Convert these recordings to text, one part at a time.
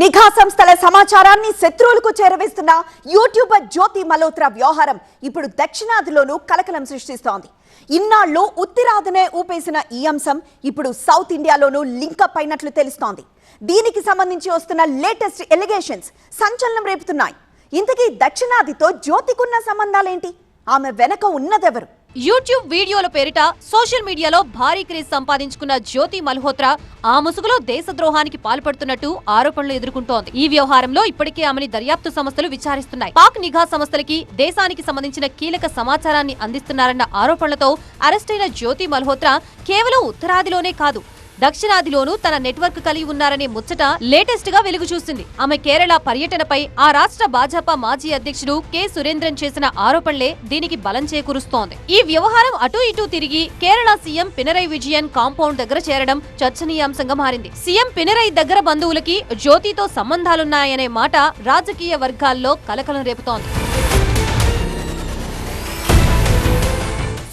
నిఘా సంస్థల సమాచారాన్ని శత్రువులకు చేరవేస్తున్న యూట్యూబర్ జ్యోతి మల్హోత్రా వ్యవహారం ఇప్పుడు దక్షిణాదిలోనూ కలకలం సృష్టిస్తోంది. ఇన్నాళ్ళు ఉత్తిరాదనే ఊపేసిన ఈ అంశం ఇప్పుడు సౌత్ ఇండియాలోనూ లింకప్ అయినట్లు తెలుస్తోంది. దీనికి సంబంధించి వస్తున్న లేటెస్ట్ ఎలిగేషన్స్ సంచలనం రేపుతున్నాయి. ఇంతకీ దక్షిణాదితో జ్యోతికున్న సంబంధాలేంటి? ఆమె వెనక ఉన్నదెవరు? యూట్యూబ్ వీడియోల పేరిట సోషల్ మీడియాలో భారీ క్రేజ్ సంపాదించుకున్న జ్యోతి మల్హోత్రా ఆ ముసుగులో దేశద్రోహానికి పాల్పడుతున్నట్టు ఆరోపణలు ఎదుర్కొంటోంది. ఈ వ్యవహారంలో ఇప్పటికే ఆమెని దర్యాప్తు సంస్థలు విచారిస్తున్నాయి. పాక్ నిఘా సంస్థలకి దేశానికి సంబంధించిన కీలక సమాచారాన్ని అందిస్తున్నారన్న ఆరోపణలతో అరెస్టైన జ్యోతి మల్హోత్రా కేవలం ఉత్తరాదిలోనే కాదు దక్షిణాదిలోనూ తన నెట్వర్క్ కలిగి ఉన్నారనే ముచ్చట లేటెస్ట్గా వెలుగు చూసింది ఆమె కేరళ పర్యటనపై ఆ రాష్ట్ర భాజపా మాజీ అధ్యక్షుడు కె. సురేంద్రన్ చేసిన ఆరోపణలే దీనికి బలం చేకూరుస్తోంది. ఈ వ్యవహారం అటూ ఇటూ తిరిగి కేరళ సీఎం పినరై విజయన్ కాంపౌండ్ దగ్గర చేరడం చర్చనీయాంశంగా మారింది. సీఎం పినరై దగ్గర బంధువులకి జ్యోతితో సంబంధాలున్నాయనే మాట రాజకీయ వర్గాల్లో కలకలం రేపుతోంది.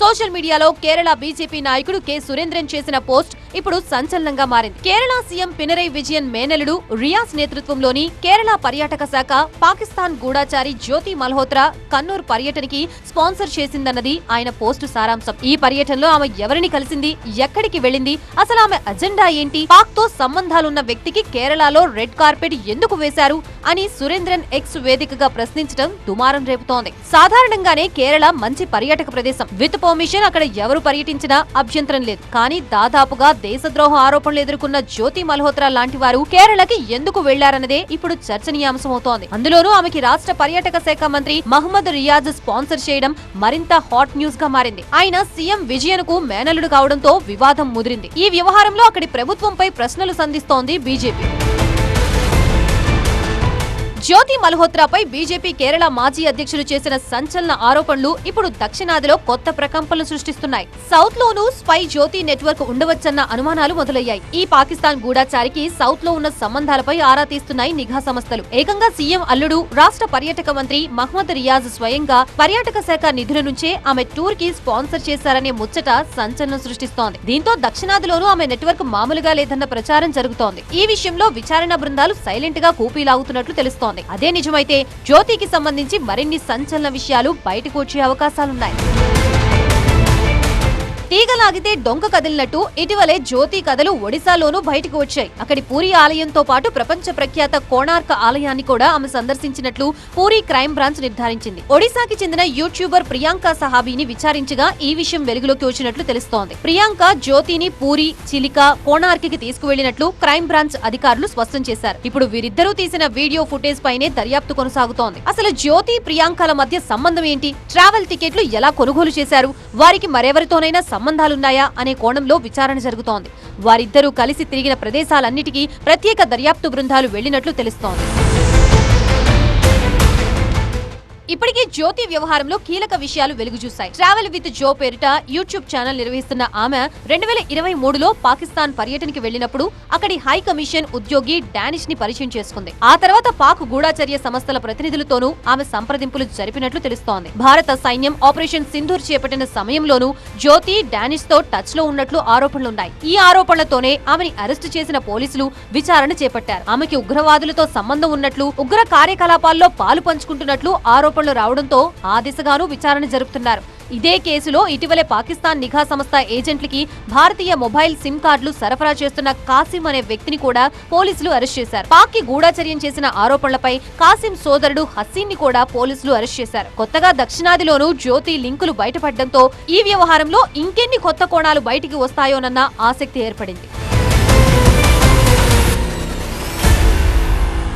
సోషల్ మీడియాలో కేరళ బీజేపీ నాయకుడు కె. సురేంద్రన్ చేసిన పోస్ట్ ఇప్పుడు సంచలనంగా మారింది. కేరళ సీఎం పినరై విజయన్ మేనలుడు రియాస్ నేతృత్వంలోని కేరళ పర్యాటక శాఖ పాకిస్తాన్ గూఢాచారి జ్యోతి మల్హోత్రా కన్నూర్ పర్యటనకి స్పాన్సర్ చేసిందన్నది ఆయన పోస్టు సారాంశం. ఈ పర్యటనలో ఆమె ఎవరిని కలిసింది ఎక్కడికి వెళ్ళింది అసలు ఆమె అజెండా ఏంటి పాక్తో సంబంధాలున్న వ్యక్తికి కేరళలో రెడ్ కార్పెట్ ఎందుకు వేశారు అని సురేంద్రన్ ఎక్స్ వేదికగా ప్రశ్నించడం దుమారం రేపుతోంది. సాధారణంగానే కేరళ మంచి పర్యాటక ప్రదేశం. విత్ మిషన్ అక్కడ ఎవరు పర్యటించినా అభ్యంతరం లేదు. కానీ దాదాపుగా దేశద్రోహ ఆరోపణలు ఎదుర్కొన్న జ్యోతి మల్హోత్రా లాంటి వారు కేరళకి ఎందుకు వెళ్ళారన్నదే ఇప్పుడు చర్చనీయాంశమవుతోంది. అందులోనూ ఆమెకి రాష్ట్ర పర్యాటక శాఖ మంత్రి మహమ్మద్ రియాజ్ స్పాన్సర్ చేయడం మరింత హాట్ న్యూస్గా మారింది. ఆయన సీఎం విజయన్కు మేనలుడు కావడంతో వివాదం ముదిరింది. ఈ వ్యవహారంలో అక్కడి ప్రభుత్వంపై ప్రశ్నలు సంధిస్తోంది బీజేపీ. జ్యోతి మల్హోత్రాపై బీజేపీ కేరళ మాజీ అధ్యక్షులు చేసిన సంచలన ఆరోపణలు ఇప్పుడు దక్షిణాదిలో కొత్త ప్రకంపనలు సృష్టిస్తున్నాయి. సౌత్ లోనూ స్పై జ్యోతి నెట్వర్క్ ఉండవచ్చన్న అనుమానాలు మొదలయ్యాయి. ఈ పాకిస్తాన్ గూఢాచారికి సౌత్లో ఉన్న సంబంధాలపై ఆరా తీస్తున్నాయి నిఘా సంస్థలు. ఏకంగా సీఎం అల్లుడు రాష్ట్ర పర్యాటక మంత్రి మహ్మద్ రియాజ్ స్వయంగా పర్యాటక శాఖ నిధుల నుంచే ఆమె టూర్కి స్పాన్సర్ చేశారనే ముచ్చట సంచలనం సృష్టిస్తోంది. దీంతో దక్షిణాదిలోనూ ఆమె నెట్వర్క్ మామూలుగా లేదన్న ప్రచారం జరుగుతోంది. ఈ విషయంలో విచారణ బృందాలు సైలెంట్గా కూపీలాగుతున్నట్లు తెలుస్తోంది. అదే నిజమైతే జ్యోతికి సంబంధించి మరిన్ని సంచలన విషయాలు బయటకు వచ్చే అవకాశాలున్నాయి. తీగలాగితే డొంక కదిలినట్టు ఇటీవలే జ్యోతి కథలు ఒడిశాలోనూ బయటకు వచ్చాయి. అక్కడి పూరి ఆలయంతో పాటు ప్రపంచ ప్రఖ్యాత కోణార్క ఆలయాన్ని కూడా ఆమె సందర్శించినట్లు పూరి క్రైమ్ బ్రాంచ్ నిర్ధారించింది. ఒడిశాకి చెందిన యూట్యూబర్ ప్రియాంక సహాబీని విచారించగా ఈ విషయం వెలుగులోకి వచ్చినట్లు తెలుస్తోంది. ప్రియాంక జ్యోతిని పూరి చిలిక కోణార్కి తీసుకువెళ్ళినట్లు క్రైమ్ బ్రాంచ్ అధికారులు స్పష్టం చేశారు. ఇప్పుడు వీరిద్దరూ తీసిన వీడియో ఫుటేజ్ పైనే దర్యాప్తు కొనసాగుతోంది. అసలు జ్యోతి ప్రియాంకల మధ్య సంబంధం ఏంటి? ట్రావెల్ టికెట్లు ఎలా కొనుగోలు చేశారు? వారికి మరెవరితోనైనా సంబంధాలున్నాయా అనే కోణంలో విచారణ జరుగుతోంది. వారిద్దరూ కలిసి తిరిగిన ప్రదేశాలన్నిటికీ ప్రత్యేక దర్యాప్తు బృందాలు వెళ్ళినట్లు తెలుస్తోంది. ఇప్పటికే జ్యోతి వ్యవహారంలో కీలక విషయాలు వెలుగుచూశాయి ట్రావెల్ విత్ జో పేరిట యూట్యూబ్ ఛానల్ నిర్వహిస్తున్న ఆమె రెండు వేల ఇరవై మూడులో పాకిస్తాన్ పర్యటనకి వెళ్ళినప్పుడు అక్కడి హై కమిషన్ ఉద్యోగి డానిష్ని పరిచయం చేసుకుంది. ఆ తర్వాత పాక్ గూఢాచర్య సంస్థల ప్రతినిధులతోనూ ఆమె సంప్రదింపులు జరిపినట్లు తెలుస్తోంది. భారత సైన్యం ఆపరేషన్ సింధూర్ చేపట్టిన సమయంలోనూ జ్యోతి డానిష్తో టచ్లో ఉన్నట్లు ఆరోపణలున్నాయి. ఈ ఆరోపణలతోనే ఆమెని అరెస్టు చేసిన పోలీసులు విచారణ చేపట్టారు. ఆమెకి ఉగ్రవాదులతో సంబంధం ఉన్నట్లు ఉగ్ర కార్యకలాపాల్లో పాలు పంచుకుంటున్నట్లు ఆరోపణలు రావడంతో ఆ దిశగానూ విచారణ జరుపుతున్నారు. ఇదే కేసులో ఇటీవలే పాకిస్తాన్ నిఘా సంస్థ ఏజెంట్లకి భారతీయ మొబైల్ సిమ్ కార్డులు సరఫరా చేస్తున్న కాసిం అనే వ్యక్తిని కూడా పోలీసులు అరెస్ట్ చేశారు. పాక్కి గూఢాచర్యం చేసిన ఆరోపణలపై కాసిం సోదరుడు హసీన్ని కూడా పోలీసులు అరెస్ట్ చేశారు. కొత్తగా దక్షిణాదిలోనూ జ్యోతి లింకులు బయటపడడంతో ఈ వ్యవహారంలో ఇంకెన్ని కొత్త కోణాలు బయటికి వస్తాయోనన్న ఆసక్తి ఏర్పడింది.